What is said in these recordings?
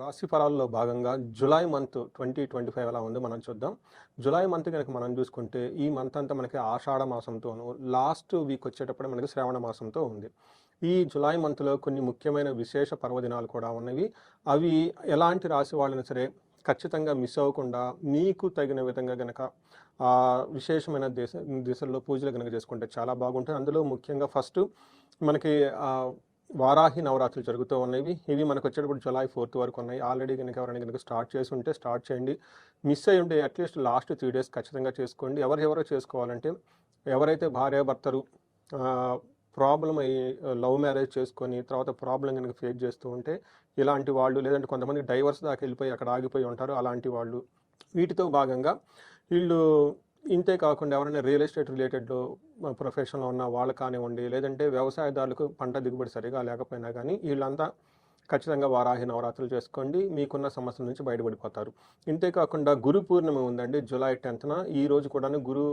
రాశి ఫలాల్లో భాగంగా July month twenty twenty five ఎలా ఉంది మనం చూద్దాం. జులై మంత్ కనుక మనం చూసుకుంటే ఈ మంత్ అంతా మనకి ఆషాఢ మాసంతోను లాస్ట్ వీక్ వచ్చేటప్పుడు మనకి శ్రావణ మాసంతో ఉంది. ఈ జులై మంత్లో కొన్ని ముఖ్యమైన విశేష పర్వదినాలు కూడా ఉన్నవి. అవి ఎలాంటి రాశి వాళ్ళని సరే ఖచ్చితంగా మిస్ అవ్వకుండా మీకు తగిన విధంగా గనక విశేషమైన దేశ దిశల్లో పూజలు కనుక చేసుకుంటే చాలా బాగుంటుంది. అందులో ముఖ్యంగా ఫస్ట్ మనకి వారాహి నవరాత్రులు జరుగుతూ ఉన్నవి. ఇవి మనకు వచ్చేటప్పుడు జులై ఫోర్త్ వరకు ఉన్నాయి. ఆల్రెడీ కనుక ఎవరైనా కనుక స్టార్ట్ చేసి ఉంటే స్టార్ట్ చేయండి. మిస్ అయ్యి ఉంటే అట్లీస్ట్ లాస్ట్ త్రీ డేస్ ఖచ్చితంగా చేసుకోండి. ఎవరు ఎవరో చేసుకోవాలంటే ఎవరైతే భార్యాభర్తలు ప్రాబ్లం అయ్యి లవ్ మ్యారేజ్ చేసుకొని తర్వాత ప్రాబ్లం కనుక ఫేస్ చేస్తూ ఉంటే ఇలాంటి వాళ్ళు లేదంటే కొంతమంది డైవర్స్ దాకా వెళ్ళిపోయి అక్కడ ఆగిపోయి ఉంటారు. అలాంటి వాళ్ళు వీటితో భాగంగా వీళ్ళు ఇంతే కాకుండా ఎవరైనా రియల్ ఎస్టేట్ రిలేటెడ్లో ప్రొఫెషన్లో ఉన్న వాళ్ళు కానివ్వండి లేదంటే వ్యవసాయదారులకు పంట దిగుబడి సరిగా లేకపోయినా కానీ వీళ్ళంతా ఖచ్చితంగా వారాహి నవరాత్రులు చేసుకోండి. మీకున్న సమస్యల నుంచి బయటపడిపోతారు. ఇంతే కాకుండా గురు పూర్ణిమ ఉందండి జూలై టెన్త్న. ఈ రోజు కూడా గురు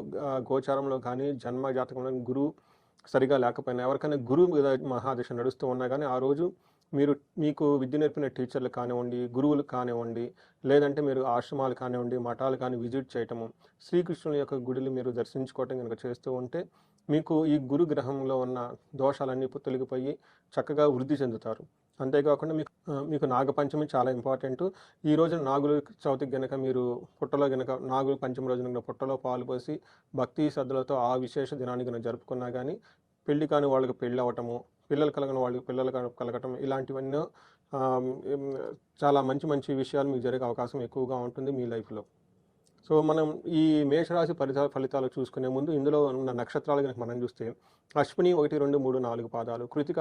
గోచారంలో కానీ జన్మ జాతకంలో గురువు సరిగా లేకపోయినా ఎవరికైనా గురువు మీద మహాదశ నడుస్తూ ఉన్నా కానీ ఆ రోజు మీరు మీకు విద్య నేర్పిన టీచర్లు కానివ్వండి గురువులు కానివ్వండి లేదంటే మీరు ఆశ్రమాలు కానివ్వండి మఠాలు కానీ విజిట్ చేయటము శ్రీకృష్ణుని యొక్క గుడిని మీరు దర్శించుకోవటం కనుక చేస్తూ ఉంటే మీకు ఈ గురు గ్రహంలో ఉన్న దోషాలన్నీ తొలగిపోయి చక్కగా వృద్ధి చెందుతారు. అంతేకాకుండా మీకు మీకు నాగపంచమి చాలా ఇంపార్టెంట్. ఈ రోజున నాగుల చవితికి గనక మీరు పుట్టలో గనక నాగుల పంచమి రోజున గనక పుట్టలో పాలు పోసి భక్తి శ్రద్ధలతో ఆ విశేష దినాన్ని గనక జరుపుకున్నా కానీ పెళ్ళి కాని వాళ్ళకి పెళ్ళి అవ్వటము పిల్లలు కలగని వాళ్ళకి పిల్లలు కలగటం ఇలాంటివన్నీ చాలా మంచి మంచి విషయాలు మీకు జరిగే అవకాశం ఎక్కువగా ఉంటుంది మీ లైఫ్లో. సో మనం ఈ మేషరాశి ఫలితాల ఫలితాలు చూసుకునే ముందు ఇందులో ఉన్న నక్షత్రాలు కనుక మనం చూస్తే అశ్విని ఒకటి రెండు మూడు నాలుగు పాదాలు కృతిక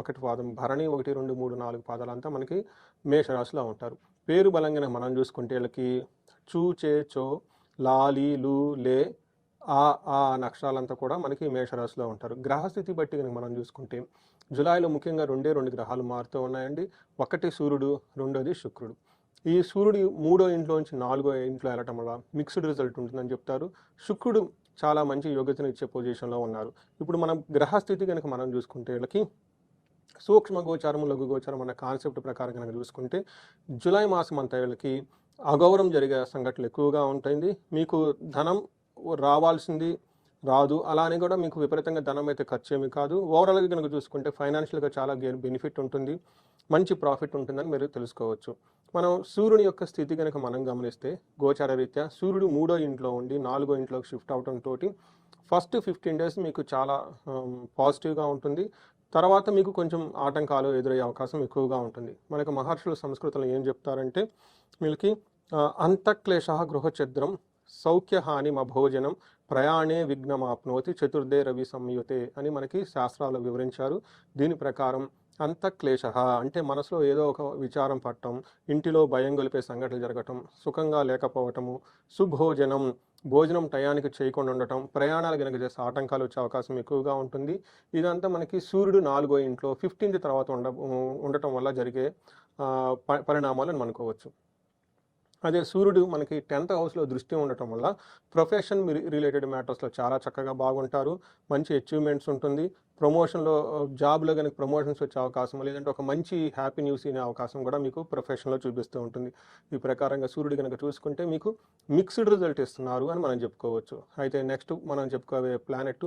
ఒకటి పాదం భరణి ఒకటి రెండు మూడు నాలుగు పాదాలు అంతా మనకి మేషరాశిలో ఉంటారు. పేరు బలంగా మనం చూసుకుంటే వీళ్ళకి చూ చే చో లాలి లు లే ఆ ఆ నక్షరాలంతా కూడా మనకి మేషరాశిలో ఉంటారు. గ్రహస్థితి బట్టి కనుక మనం చూసుకుంటే జులైలో ముఖ్యంగా రెండే రెండు గ్రహాలు మారుతూ ఉన్నాయండి. ఒకటి సూర్యుడు రెండోది శుక్రుడు. ఈ సూర్యుడు మూడో ఇంట్లో నుంచి నాలుగో ఇంట్లో వెళ్ళటం వల్ల మిక్స్డ్ రిజల్ట్ ఉంటుందని చెప్తారు. శుక్రుడు చాలా మంచి యోగ్యతను ఇచ్చే పొజిషన్లో ఉన్నారు. ఇప్పుడు మనం గ్రహస్థితి కనుక మనం చూసుకుంటే వీళ్ళకి సూక్ష్మ గోచారం లఘు గోచారం అన్న కాన్సెప్ట్ ప్రకారం కనుక చూసుకుంటే జూలై మాసం అంతా వీళ్ళకి అగౌరవం జరిగే సంఘటనలు ఎక్కువగా ఉంటుంది మీకు ధనం రావాల్సింది రాదు. అలానే కూడా మీకు విపరీతంగా ధనం అయితే ఖర్చు ఏమి కాదు. ఓవరాల్గా కనుక చూసుకుంటే ఫైనాన్షియల్గా చాలా బెనిఫిట్ ఉంటుంది. మంచి ప్రాఫిట్ ఉంటుందని మీరు తెలుసుకోవచ్చు. మనం సూర్యుని యొక్క స్థితి కనుక మనం గమనిస్తే గోచార రీత్యా సూర్యుడు మూడో ఇంట్లో ఉండి నాలుగో ఇంట్లోకి షిఫ్ట్ అవటం తోటి ఫస్ట్ ఫిఫ్టీన్ డేస్ మీకు చాలా పాజిటివ్గా ఉంటుంది. తర్వాత మీకు కొంచెం ఆటంకాలు ఎదురయ్యే అవకాశం ఎక్కువగా ఉంటుంది. మనకు మహర్షుల సంస్కృతంలో ఏం చెప్తారంటే వీళ్ళకి అంతఃక్లేశ గృహఛద్రం సౌఖ్యహాని భోజనం ప్రయాణే విఘ్నమాప్నోతి చతుర్దే రవి సంయుతే అని మనకి శాస్త్రాలు వివరించారు. దీని ప్రకారం అంతఃక్లేశ అంటే మనసులో ఏదో ఒక విచారం పట్టడం ఇంటిలో భయం గొలిపే సంఘటనలు జరగటం సుఖంగా లేకపోవటము సుభోజనం భోజనం టయానికి చేయకుండా ఉండటం ప్రయాణాలు కనుక చేస్తే ఆటంకాలు వచ్చే అవకాశం ఎక్కువగా ఉంటుంది. ఇదంతా మనకి సూర్యుడు నాలుగో ఇంట్లో ఫిఫ్టీన్త్ తర్వాత ఉండ ఉండటం వల్ల జరిగే ప- పరిణామాలు అని అనుకోవచ్చు. అదే సూర్యుడు మనకి టెన్త్ హౌస్లో దృష్టి ఉండటం వల్ల ప్రొఫెషన్ రిలేటెడ్ మ్యాటర్స్లో చాలా చక్కగా బాగుంటారు. మంచి అచీవ్మెంట్స్ ఉంటుంది. ప్రమోషన్లో జాబ్లో కనుక ప్రమోషన్స్ వచ్చే అవకాశం లేదంటే ఒక మంచి హ్యాపీ న్యూస్ అనే అవకాశం కూడా మీకు ప్రొఫెషన్లో చూపిస్తూ ఉంటుంది. ఈ ప్రకారంగా సూర్యుడు కనుక చూసుకుంటే మీకు మిక్స్డ్ రిజల్ట్ ఇస్తున్నారు అని మనం చెప్పుకోవచ్చు. అయితే నెక్స్ట్ మనం చెప్పుకోవే ప్లానెట్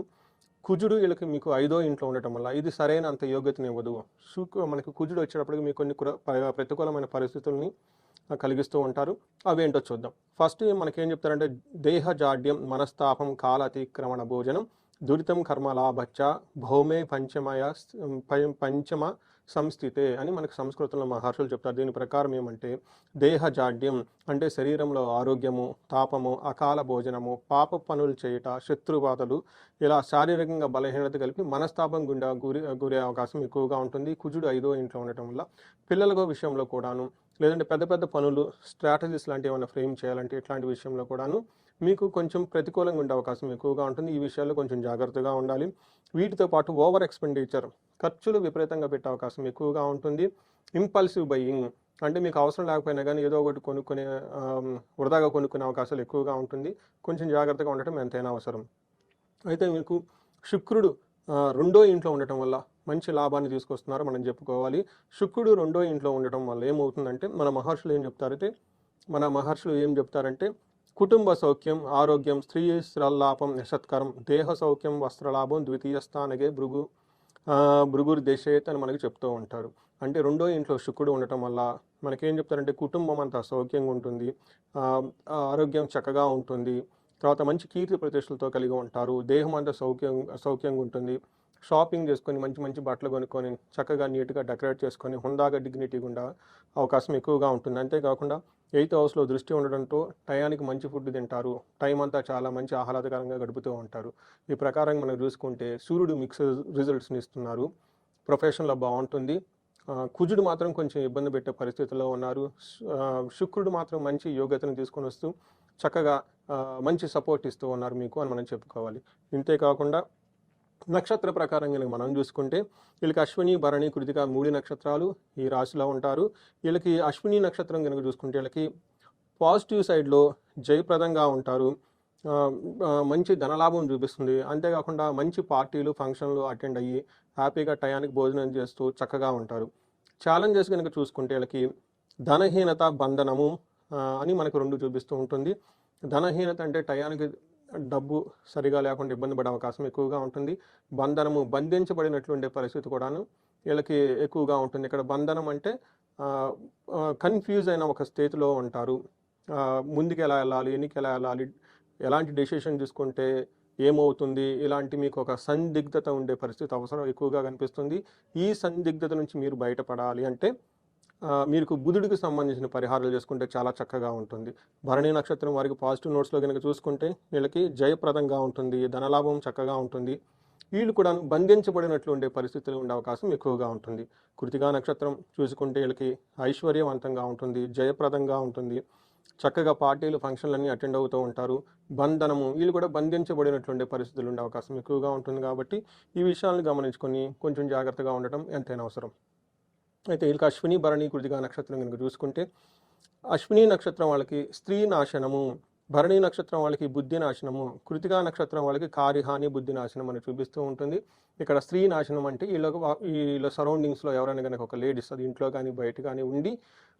కుజుడు వీళ్ళకి మీకు ఐదో ఇంట్లో ఉండటం వల్ల ఇది సరైన అంత యోగ్యతని ఇవ్వదు శుక్ర మనకి కుజుడు వచ్చేటప్పటికి మీకు కొన్ని ప్రతికూలమైన పరిస్థితుల్ని కలిగిస్తూ ఉంటారు. అవి ఏంటో చూద్దాం. ఫస్ట్ మనకేం చెప్తారంటే దేహ జాడ్యం మనస్తాపం కాల అతిక్రమణ భోజనం దురితం కర్మలాభచ్చ భౌమే పంచమయ పంచమ సంస్థితే అని మనకు సంస్కృతంలో మహర్షులు చెప్తారు. దీని ప్రకారం ఏమంటే దేహ జాడ్యం అంటే శరీరంలో ఆరోగ్యము తాపము అకాల భోజనము పాప పనులు చేయుట శత్రుబాధలు ఇలా శారీరకంగా బలహీనత కలిపి మనస్తాపం గుండా గురి గురే అవకాశం ఎక్కువగా ఉంటుంది. కుజుడు ఐదో ఇంట్లో ఉండటం వల్ల పిల్లల విషయంలో కూడాను లేదంటే పెద్ద పెద్ద పనులు స్ట్రాటజీస్ లాంటివి ఏమైనా ఫ్రేమ్ చేయాలంటే ఇట్లాంటి విషయంలో కూడాను మీకు కొంచెం ప్రతికూలంగా ఉండే అవకాశం ఎక్కువగా ఉంటుంది. ఈ విషయాల్లో కొంచెం జాగ్రత్తగా ఉండాలి. వీటితో పాటు ఓవర్ ఎక్స్పెండిచర్ ఖర్చులు విపరీతంగా పెట్టే అవకాశం ఎక్కువగా ఉంటుంది. ఇంపల్సివ్ బయ్యింగ్ అంటే మీకు అవసరం లేకపోయినా కానీ ఏదో ఒకటి కొనుక్కునే వృధాగా కొనుక్కునే అవకాశాలు ఎక్కువగా ఉంటుంది. కొంచెం జాగ్రత్తగా ఉండటం ఎంతైనా అవసరం. అయితే మీకు శుక్రుడు రెండో ఇంట్లో ఉండటం వల్ల మంచి లాభాన్ని తీసుకొస్తున్నారో మనం చెప్పుకోవాలి. శుక్రుడు రెండో ఇంట్లో ఉండటం వల్ల ఏమవుతుందంటే మన మహర్షులు ఏం చెప్తారైతే మన మహర్షులు ఏం చెప్తారంటే కుటుంబ సౌఖ్యం ఆరోగ్యం స్త్రీ శ్రల్లాపం యశత్కరం దేహ సౌఖ్యం వస్త్రలాభం ద్వితీయ స్థానగే భృగు భృగురు దేశేత్ అని మనకి చెప్తూ ఉంటారు. అంటే రెండో ఇంట్లో శుక్రుడు ఉండటం వల్ల మనకేం చెప్తారంటే కుటుంబం అంతా సౌఖ్యంగా ఉంటుంది ఆరోగ్యం చక్కగా ఉంటుంది తర్వాత మంచి కీర్తి ప్రతిష్టలతో కలిగి ఉంటారు దేహం అంతా సౌఖ్యం సౌఖ్యంగా ఉంటుంది. షాపింగ్ చేసుకొని మంచి మంచి బట్టలు కొనుక్కొని చక్కగా నీట్గా డెకరేట్ చేసుకొని హుందాగా డిగ్నిటీగా గుండా అవకాశం ఎక్కువగా ఉంటుంది. అంతేకాకుండా ఎయిత్ హౌస్లో దృష్టి ఉండడంతో టయానికి మంచి ఫుడ్ తింటారు. టైం అంతా చాలా మంచి ఆహ్లాదకరంగా గడుపుతూ ఉంటారు. ఈ ప్రకారం మనం చూసుకుంటే సూర్యుడు మిక్స్ రిజల్ట్స్ని ఇస్తున్నారు. ప్రొఫెషన్లో బాగుంటుంది. కుజుడు మాత్రం కొంచెం ఇబ్బంది పెట్టే పరిస్థితుల్లో ఉన్నారు. శుక్రుడు మాత్రం మంచి యోగ్యతను తీసుకొని వస్తూ చక్కగా మంచి సపోర్ట్ ఇస్తూ ఉన్నారు మీకు అని మనం చెప్పుకోవాలి. ఇంతే కాకుండా నక్షత్ర ప్రకారం కనుక మనం చూసుకుంటే వీళ్ళకి అశ్విని భరణి కృతిక మూడు నక్షత్రాలు ఈ రాశిలో ఉంటారు. వీళ్ళకి అశ్విని నక్షత్రం కనుక చూసుకుంటే వీళ్ళకి పాజిటివ్ సైడ్లో జయప్రదంగా ఉంటారు. మంచి ధనలాభం చూపిస్తుంది. అంతేకాకుండా మంచి పార్టీలు ఫంక్షన్లు అటెండ్ అయ్యి హ్యాపీగా టయానికి భోజనం చేస్తూ చక్కగా ఉంటారు. ఛాలెంజెస్ కనుక చూసుకుంటే వీళ్ళకి ధనహీనత బంధనము అని మనకు రెండు చూపిస్తూ ఉంటుంది. ధనహీనత అంటే టయానికి డబ్బు సరిగా లేకుండా ఇబ్బంది పడే అవకాశం ఎక్కువగా ఉంటుంది. బంధనము బంధించబడినట్లు ఉండే పరిస్థితి కూడాను వీళ్ళకి ఎక్కువగా ఉంటుంది. ఇక్కడ బంధనం అంటే కన్ఫ్యూజ్ అయిన ఒక స్థితిలో ఉంటారు. ముందుకు ఎలా వెళ్ళాలి ఎన్నికి ఎలా వెళ్ళాలి ఎలాంటి డెసిషన్ తీసుకుంటే ఏమవుతుంది ఇలాంటి మీకు ఒక సందిగ్ధత ఉండే పరిస్థితి అవసరం ఎక్కువగా కనిపిస్తుంది. ఈ సందిగ్ధత నుంచి మీరు బయటపడాలి అంటే మీకు బుధుడికి సంబంధించిన పరిహారాలు చేసుకుంటే చాలా చక్కగా ఉంటుంది. భరణి నక్షత్రం వారికి పాజిటివ్ నోట్స్లో కనుక చూసుకుంటే వీళ్ళకి జయప్రదంగా ఉంటుంది ధనలాభం చక్కగా ఉంటుంది. వీళ్ళు కూడా బంధించబడినట్లు ఉండే పరిస్థితులు ఉండే అవకాశం ఎక్కువగా ఉంటుంది. కృతిగా నక్షత్రం చూసుకుంటే వీళ్ళకి ఐశ్వర్యవంతంగా ఉంటుంది జయప్రదంగా ఉంటుంది. చక్కగా పార్టీలు ఫంక్షన్లన్నీ అటెండ్ అవుతూ ఉంటారు. బంధనము వీళ్ళు కూడా బంధించబడినట్లుండే పరిస్థితులు ఉండే అవకాశం ఎక్కువగా ఉంటుంది కాబట్టి ఈ విషయాలను గమనించుకొని కొంచెం జాగ్రత్తగా ఉండటం ఎంతైనా అవసరం. అయితే వీళ్ళకి అశ్విని భరణి కృతిగా నక్షత్రం కనుక చూసుకుంటే అశ్విని నక్షత్రం వాళ్ళకి స్త్రీ నాశనము భరణి నక్షత్రం వాళ్ళకి బుద్ధి నాశనము కృతికా నక్షత్రం వాళ్ళకి కార్యహాని బుద్ధి నాశనం అని చూపిస్తూ ఉంటుంది. ఇక్కడ స్త్రీ నాశనం అంటే వీళ్ళ వీళ్ళ సరౌండింగ్స్లో ఎవరైనా కనుక ఒక లేడీస్ అది ఇంట్లో కానీ బయట కానీ ఉండి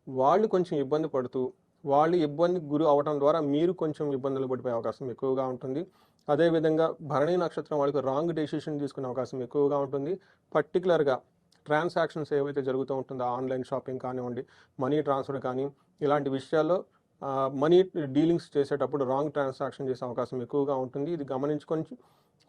వాళ్ళు కొంచెం ఇబ్బంది పడుతూ వాళ్ళు ఇబ్బందికి గురి అవడం ద్వారా మీరు కొంచెం ఇబ్బందులు పడిపోయే అవకాశం ఎక్కువగా ఉంటుంది. అదేవిధంగా భరణి నక్షత్రం వాళ్ళకి రాంగ్ డెసిషన్ తీసుకునే అవకాశం ఎక్కువగా ఉంటుంది. పర్టికులర్గా ట్రాన్సాక్షన్స్ ఏవైతే జరుగుతూ ఉంటుందో ఆన్లైన్ షాపింగ్ కానివ్వండి మనీ ట్రాన్స్ఫర్ కానీ ఇలాంటి విషయాల్లో మనీ డీలింగ్స్ చేసేటప్పుడు రాంగ్ ట్రాన్సాక్షన్ చేసే అవకాశం ఎక్కువగా ఉంటుంది. ఇది గమనించుకొని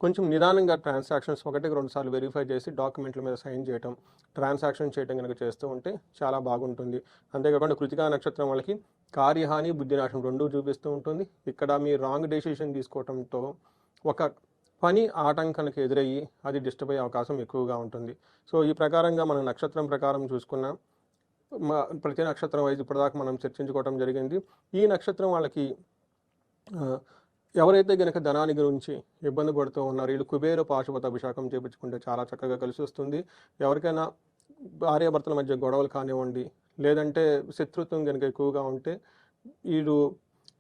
కొంచెం నిదానంగా ట్రాన్సాక్షన్స్ ఒకటికి రెండు సార్లు వెరిఫై చేసి డాక్యుమెంట్ల మీద సైన్ చేయటం ట్రాన్సాక్షన్ చేయటం కనుక చేస్తూ ఉంటే చాలా బాగుంటుంది. అంతేకాకుండా కృతికా నక్షత్రం వాళ్ళకి కార్యహాని బుద్ధినాశం రెండూ చూపిస్తూ ఉంటుంది. ఇక్కడ మీ రాంగ్ డెసిషన్ తీసుకోవడంతో ఒక పని ఆటంకానికి ఎదురయ్యి అది డిస్టర్బ్ అయ్యే అవకాశం ఎక్కువగా ఉంటుంది. సో ఈ ప్రకారంగా మనం నక్షత్రం ప్రకారం చూసుకున్న మా ప్రతి నక్షత్రం వైజ్ ఇప్పటిదాకా మనం చర్చించుకోవడం జరిగింది. ఈ నక్షత్రం వాళ్ళకి ఎవరైతే గనక ధనాన్ని గురించి ఇబ్బంది పడుతూ ఉన్నారు వీళ్ళు కుబేర పాశుపత అభిషేకం చేపించుకుంటే చాలా చక్కగా కలిసి వస్తుంది. ఎవరికైనా భార్యాభర్తల మధ్య గొడవలు కానివ్వండి లేదంటే శత్రుత్వం కనుక ఎక్కువగా ఉంటే వీడు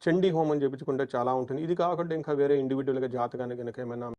చండీ హోమం చేపించుకుంటే చాలా ఉంటుంది. ఇది కాకుండా ఇంకా వేరే ఇండివిజువల్గా జాతకాన్ని కనుక ఏమైనా